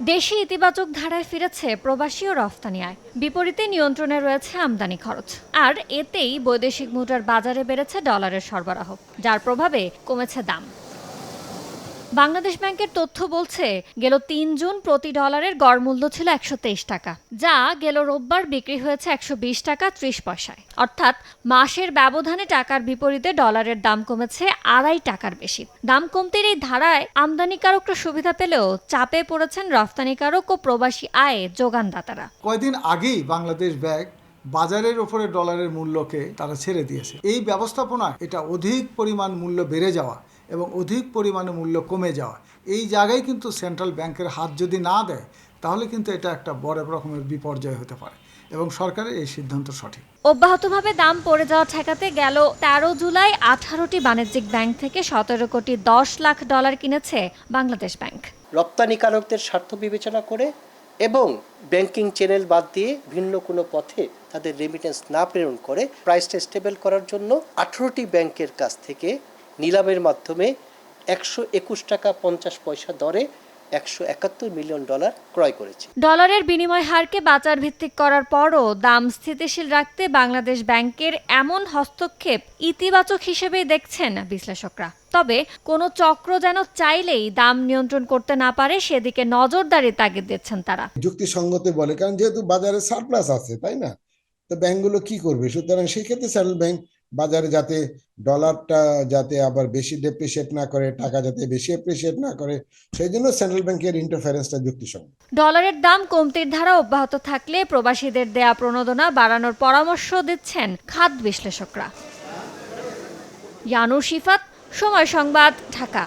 দেশে ইতিবাচক ধারায় ফিরেছে প্রবাসী ও রফতানি আয় বিপরীতে নিয়ন্ত্রণে রয়েছে আমদানি খরচ। আর এতেই বৈদেশিক মুদ্রার বাজারে বেড়েছে ডলারের সরবরাহ, যার প্রভাবে কমেছে দাম। বাংলাদেশ ব্যাংকের তথ্য বলছে, গেল তিন জুন প্রতি ডলারের গড় মূল্য ছিল একশো তেইশ টাকা, যা গেল রোববার বিক্রি হয়েছে একশো বিশ টাকা ত্রিশ পয়সায়। অর্থাৎ মাসের ব্যবধানে টাকার বিপরীতে ডলারের দাম কমেছে আড়াই টাকার বেশি। দাম কমতির এই ধারায় আমদানিকারকরা সুবিধা পেলেও চাপে পড়েছেন রফতানিকারক ও প্রবাসী আয়ে যোগানদাতারা। কয়েকদিন আগেই বাংলাদেশ ব্যাংক বাজারের ওপরে ডলারের মূল্যকে তারা ছেড়ে দিয়েছে। এই ব্যবস্থাপনা এটা অধিক পরিমাণ মূল্য বেড়ে যাওয়া এবং অধিক পরিমাণে মূল্য কমে যাওয়া এই জায়গায় কিন্তু সেন্ট্রাল ব্যাংকের হাত যদি না দেয় তাহলে কিন্তু এটা একটা বড় রকমের বিপর্যয় হতে পারে এবং সরকারের এই সিদ্ধান্ত সঠিক। অব্যাহতভাবে দাম পড়ে যাওয়া ঠেকাতে গেল তেরো জুলাই আঠারোটি বাণিজ্যিক ব্যাংক থেকে সতেরো কোটি দশ লাখ ডলার কিনেছে বাংলাদেশ ব্যাংক। রপ্তানিকারকদের স্বার্থ বিবেচনা করে এবং ব্যাংকিং চ্যানেল বাদ দিয়ে ভিন্ন কোনো পথে তাদের রেমিটেন্স না প্রেরণ করে প্রাইসটা স্টেবল করার জন্য আঠেরোটি ব্যাংকের কাছ থেকে নিলামের মাধ্যমে একশো একুশ টাকা পঞ্চাশ পয়সা দরে একশো একাত্তর মিলিয়ন ডলার ক্রয় করেছে। ডলারের বিনিময় হারকে বাজার ভিত্তিক করার পরও দাম স্থিতিশীল রাখতে বাংলাদেশ ব্যাংকের এমন হস্তক্ষেপ ইতিবাচক হিসেবেই দেখছেন বিশ্লেষকরা। তবে কোনো চক্র যেন চাইলেই দাম নিয়ন্ত্রণ করতে না পারে সেদিকে নজরদারি তাগিদ দিচ্ছেন তারা। যুক্তিসঙ্গতে বলে কারণ যেহেতু বাজারে সারপ্লাস আছে তাই না? তো ব্যাংকগুলো কি করবে? সুতরাং সেই ক্ষেত্রে সেন্ট্রাল ব্যাংক বাজারে যাতে ডলারটা যাতে আবার বেশি ডেপ্রিসিয়েট না করে, টাকা যাতে বেশি অ্যাপ্রিসিয়েট না করে, সেই জন্য সেন্ট্রাল ব্যাংকের ইন্টারফারেন্সটা যুক্তিসঙ্গত। ডলারের দাম কমতির ধারা অব্যাহত থাকলে প্রবাসীদের দেয়া প্রণোদনা বাড়ানোর পরামর্শ দিচ্ছেন খাত বিশ্লেষকরা। ইয়ানুর শিফাত, সময় সংবাদ, ঢাকা।